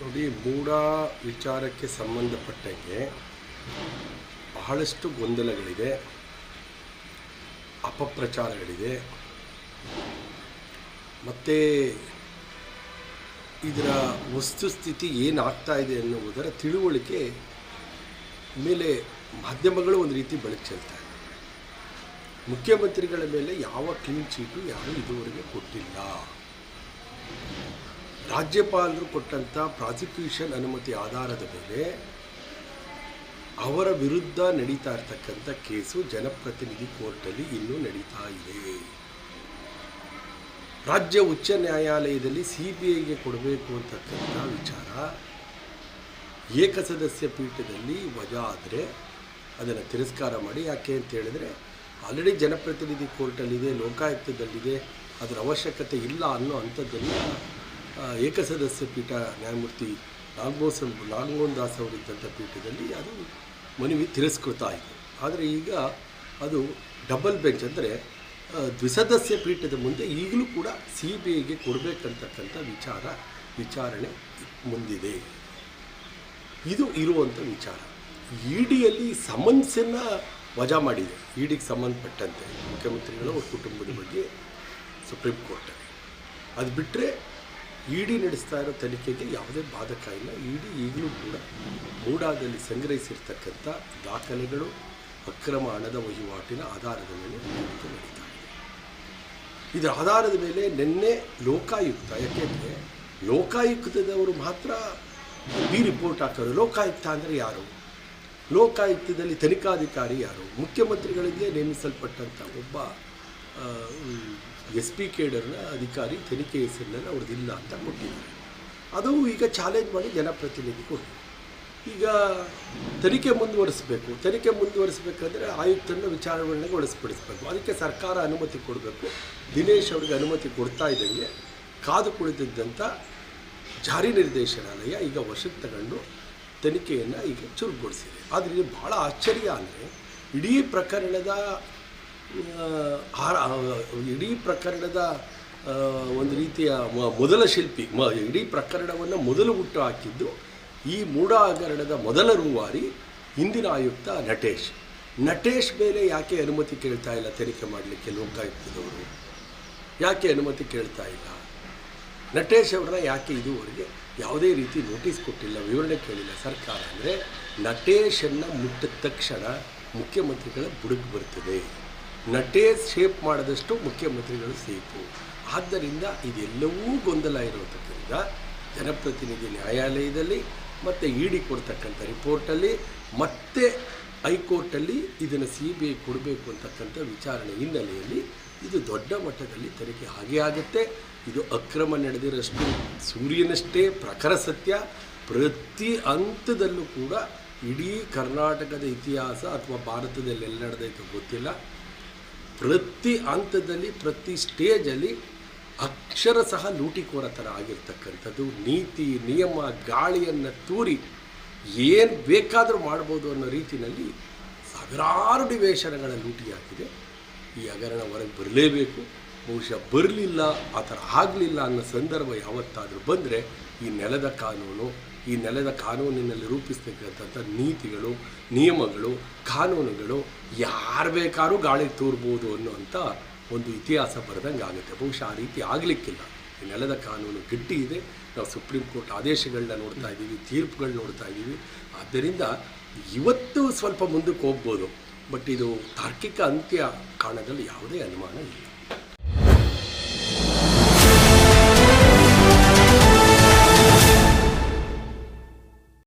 ನೋಡಿ, ಮೂಢ ವಿಚಾರಕ್ಕೆ ಸಂಬಂಧಪಟ್ಟಂಗೆ ಬಹಳಷ್ಟು ಗೊಂದಲಗಳಿದೆ, ಅಪಪ್ರಚಾರಗಳಿದೆ. ಮತ್ತು ಇದರ ವಸ್ತುಸ್ಥಿತಿ ಏನಾಗ್ತಾ ಇದೆ ಅನ್ನುವುದರ ತಿಳುವಳಿಕೆ ಮೇಲೆ ಮಾಧ್ಯಮಗಳು ಒಂದು ರೀತಿ ಬೆಳಕು ಚೆಲ್ತಾ ಇದೆ ಮುಖ್ಯಮಂತ್ರಿಗಳ ಮೇಲೆ ಯಾವ ಕ್ಲೀನ್ ಚೀಟು ಯಾರೂ ಇದುವರೆಗೆ ಕೊಟ್ಟಿಲ್ಲ. ರಾಜ್ಯಪಾಲರು ಕೊಟ್ಟಂಥ ಪ್ರಾಸಿಕ್ಯೂಷನ್ ಅನುಮತಿ ಆಧಾರದ ಮೇಲೆ ಅವರ ವಿರುದ್ಧ ನಡೀತಾ ಇರ್ತಕ್ಕಂಥ ಕೇಸು ಜನಪ್ರತಿನಿಧಿ ಕೋರ್ಟಲ್ಲಿ ಇನ್ನೂ ನಡೀತಾ ಇದೆ. ರಾಜ್ಯ ಉಚ್ಚ ನ್ಯಾಯಾಲಯದಲ್ಲಿ ಸಿ ಬಿ ಐಗೆ ಕೊಡಬೇಕು ಅಂತಕ್ಕಂಥ ವಿಚಾರ. ಏಕಸದಸ್ಯ ಪೀಠದಲ್ಲಿ ವಜಾ ಆದರೆ ಅದನ್ನು ತಿರಸ್ಕಾರ ಮಾಡಿ ಯಾಕೆ ಅಂತ ಹೇಳಿದ್ರೆ ಆಲ್ರೆಡಿ ಜನಪ್ರತಿನಿಧಿ ಕೋರ್ಟಲ್ಲಿದೆ, ಲೋಕಾಯುಕ್ತದಲ್ಲಿದೆ, ಅದರ ಅವಶ್ಯಕತೆ ಇಲ್ಲ ಅನ್ನೋ ಅಂಥದ್ದನ್ನು ಏಕಸದಸ್ಯ ಪೀಠ ನ್ಯಾಯಮೂರ್ತಿ ನಾಗಮೋಸನ್ ನಾಗಮೋಹನ್ ದಾಸ್ ಅವರಿದ್ದಂಥ ಪೀಠದಲ್ಲಿ ಅದು ಮನವಿ ತಿರಸ್ಕೃತ ಆಯಿತು ಆದರೆ ಈಗ ಅದು ಡಬಲ್ ಬೆಂಚ್ ಅಂದರೆ ದ್ವಿಸದಸ್ಯ ಪೀಠದ ಮುಂದೆ ಈಗಲೂ ಕೂಡ ಸಿ ಬಿ ಐಗೆ ಕೊಡಬೇಕಂತಕ್ಕಂಥ ವಿಚಾರ, ವಿಚಾರಣೆ ಮುಂದಿದೆ. ಇದು ಇರುವಂಥ ವಿಚಾರ. ಇ ಡಿಯಲ್ಲಿ ಸಮನ್ಸನ್ನು ವಜಾ ಮಾಡಿದೆ. ಇ ಡಿಗೆ ಸಂಬಂಧಪಟ್ಟಂತೆ ಮುಖ್ಯಮಂತ್ರಿಗಳ ಅವ್ರ ಕುಟುಂಬದ ಬಗ್ಗೆ ಸುಪ್ರೀಂ ಕೋರ್ಟಲ್ಲಿ. ಅದು ಬಿಟ್ಟರೆ ಇ ಡಿ ನಡೆಸ್ತಾ ಇರೋ ತನಿಖೆಗೆ ಯಾವುದೇ ಬಾಧಕ ಇಲ್ಲ. ಇಡಿ ಈಗಲೂ ಕೂಡ ಮೂಡಾದಲ್ಲಿ ಸಂಗ್ರಹಿಸಿರ್ತಕ್ಕಂಥ ದಾಖಲೆಗಳು, ಅಕ್ರಮ ಹಣದ ವಹಿವಾಟಿನ ಆಧಾರದ ಮೇಲೆ ತನಿಖೆ ಇದರ ಆಧಾರದ ಮೇಲೆ ನಿನ್ನೆ ಲೋಕಾಯುಕ್ತ, ಯಾಕೆಂದರೆ ಲೋಕಾಯುಕ್ತದವರು ಮಾತ್ರ ಈ ರಿಪೋರ್ಟ್ ಹಾಕೋರು. ಲೋಕಾಯುಕ್ತ ಅಂದರೆ ಯಾರು? ಲೋಕಾಯುಕ್ತದಲ್ಲಿ ತನಿಖಾಧಿಕಾರಿ ಯಾರು? ಮುಖ್ಯಮಂತ್ರಿಗಳಿಗೆ ನೇಮಿಸಲ್ಪಟ್ಟಂಥ ಒಬ್ಬ ಎಸ್ ಪಿ ಕೇಡರ್ನ ಅಧಿಕಾರಿ ತನಿಖೆ ಹೆಸರಿನಲ್ಲಿ ಅವ್ರದ್ದಿಲ್ಲ ಅಂತ ಕೊಟ್ಟಿದ್ದಾರೆ. ಅದು ಈಗ ಚಾಲೆಂಜ್ ಮಾಡಿ ಜನಪ್ರತಿನಿಧಿ ಕೊಡಿ ಈಗ ತನಿಖೆ ಮುಂದುವರಿಸಬೇಕು, ತನಿಖೆ ಮುಂದುವರಿಸಬೇಕಂದ್ರೆ ಆಯುಕ್ತನ ವಿಚಾರಣೆಗೆ ಒಳಸ್ಪಡಿಸಬೇಕು ಅದಕ್ಕೆ ಸರ್ಕಾರ ಅನುಮತಿ ಕೊಡಬೇಕು. ದಿನೇಶ್ ಅವರಿಗೆ ಅನುಮತಿ ಕೊಡ್ತಾ ಇದ್ದಂಗೆ ಕಾದು ಕುಳಿತಿದ್ದಂಥ ಜಾರಿ ನಿರ್ದೇಶನಾಲಯ ಈಗ ವಶಕ್ಕೆ ತಗೊಂಡು ತನಿಖೆಯನ್ನು ಈಗ ಚುರುಕುಗೊಳಿಸಿದೆ. ಆದರೆ ಭಾಳ ಆಶ್ಚರ್ಯ ಅಂದರೆ ಇಡೀ ಪ್ರಕರಣದ ಇಡೀ ಪ್ರಕರಣದ ಒಂದು ರೀತಿಯ ಮೊದಲ ಶಿಲ್ಪಿ, ಮ, ಇಡೀ ಪ್ರಕರಣವನ್ನು ಮೊದಲು ಹುಟ್ಟು ಹಾಕಿದ್ದು ಈ ಮೂಢ ಮೊದಲ ರೂವಾರಿ ಹಿಂದಿನ ಆಯುಕ್ತ ನಟೇಶ್. ನಟೇಶ್ ಮೇಲೆ ಯಾಕೆ ಅನುಮತಿ ಕೇಳ್ತಾ ಇಲ್ಲ ತನಿಖೆ ಮಾಡಲಿಕ್ಕೆ ಲೋಕಾಯುಕ್ತದವರು? ಯಾಕೆ ಅನುಮತಿ ಕೇಳ್ತಾ ಇಲ್ಲ? ನಟೇಶ್ ಅವರನ್ನ ಯಾಕೆ ಇದುವರೆಗೆ ಯಾವುದೇ ರೀತಿ ನೋಟಿಸ್ ಕೊಟ್ಟಿಲ್ಲ, ವಿವರಣೆ ಕೇಳಿಲ್ಲ? ಸರ್ಕಾರ ಅಂದರೆ ನಟೇಶನ್ನು ಮುಟ್ಟಿದ ತಕ್ಷಣ ಮುಖ್ಯಮಂತ್ರಿಗಳ ಬುಡುಗು ಬರ್ತದೆ. ನಟೇಶ್ ಶೇಪ್ ಮಾಡಿದಷ್ಟು ಮುಖ್ಯಮಂತ್ರಿಗಳು ಸೇಫು. ಆದ್ದರಿಂದ ಇದೆಲ್ಲವೂ ಗೊಂದಲ ಇರೋದಕ್ಕಿಂತ ಜನಪ್ರತಿನಿಧಿ ನ್ಯಾಯಾಲಯದಲ್ಲಿ ಮತ್ತು ಇ ಡಿ ಕೊಡ್ತಕ್ಕಂಥ ರಿಪೋರ್ಟಲ್ಲಿ ಮತ್ತೆ ಹೈಕೋರ್ಟಲ್ಲಿ ಇದನ್ನು ಸಿ ಬಿ ಐ ಕೊಡಬೇಕು ಅಂತಕ್ಕಂಥ ವಿಚಾರಣೆ ಹಿನ್ನೆಲೆಯಲ್ಲಿ ಇದು ದೊಡ್ಡ ಮಟ್ಟದಲ್ಲಿ ತನಿಖೆ ಹಾಗೆ ಆಗುತ್ತೆ. ಇದು ಅಕ್ರಮ ನಡೆದಿರೋಷ್ಟು ಸೂರ್ಯನಷ್ಟೇ ಪ್ರಖರ ಸತ್ಯ. ಪ್ರತಿ ಹಂತದಲ್ಲೂ ಕೂಡ ಇಡೀ ಕರ್ನಾಟಕದ ಇತಿಹಾಸ ಅಥವಾ ಭಾರತದಲ್ಲಿ ಎಲ್ಲಿ ನಡೆದೈತೋ ಗೊತ್ತಿಲ್ಲ. ಪ್ರತಿ ಹಂತದಲ್ಲಿ, ಪ್ರತಿ ಸ್ಟೇಜಲ್ಲಿ ಅಕ್ಷರ ಸಹ ಲೂಟಿಕೋರ ಥರ ಆಗಿರ್ತಕ್ಕಂಥದ್ದು. ನೀತಿ, ನಿಯಮ, ಗಾಳಿಯನ್ನು ತೂರಿ ಏನು ಬೇಕಾದರೂ ಮಾಡ್ಬೋದು ಅನ್ನೋ ರೀತಿಯಲ್ಲಿ ಸಾವಿರಾರು ನಿವೇಶನಗಳ ಲೂಟಿಯಾಗಿದೆ. ಈ ಹಗರಣ ಹೊರಗೆ ಬರಲೇಬೇಕು. ಬಹುಶಃ ಬರಲಿಲ್ಲ, ಆ ಥರ ಆಗಲಿಲ್ಲ ಅನ್ನೋ ಸಂದರ್ಭ ಯಾವತ್ತಾದರೂ ಬಂದರೆ ಈ ನೆಲದ ಕಾನೂನು, ಈ ನೆಲದ ಕಾನೂನಿನಲ್ಲಿ ರೂಪಿಸ್ತಕ್ಕಂಥ ನೀತಿಗಳು, ನಿಯಮಗಳು, ಕಾನೂನುಗಳು ಯಾರು ಬೇಕಾದ್ರೂ ಗಾಳಿ ತೂರ್ಬೋದು ಅನ್ನುವಂಥ ಒಂದು ಇತಿಹಾಸ ಬರೆದಂಗೆ ಆಗುತ್ತೆ. ಬಹುಶಃ ಆ ರೀತಿ ಆಗಲಿಕ್ಕಿಲ್ಲ. ಈ ನೆಲದ ಕಾನೂನು ಗಟ್ಟಿ ಇದೆ. ನಾವು ಸುಪ್ರೀಂ ಕೋರ್ಟ್ ಆದೇಶಗಳನ್ನ ನೋಡ್ತಾ ಇದ್ದೀವಿ, ತೀರ್ಪುಗಳು ನೋಡ್ತಾ ಇದ್ದೀವಿ. ಆದ್ದರಿಂದ ಇವತ್ತು ಸ್ವಲ್ಪ ಮುಂದಕ್ಕೆ ಹೋಗ್ಬೋದು. ಬಟ್ ಇದು ತಾರ್ಕಿಕ ಅಂತ್ಯ ಕಾಣದಲ್ಲಿ ಯಾವುದೇ ಅನುಮಾನ ಇಲ್ಲ.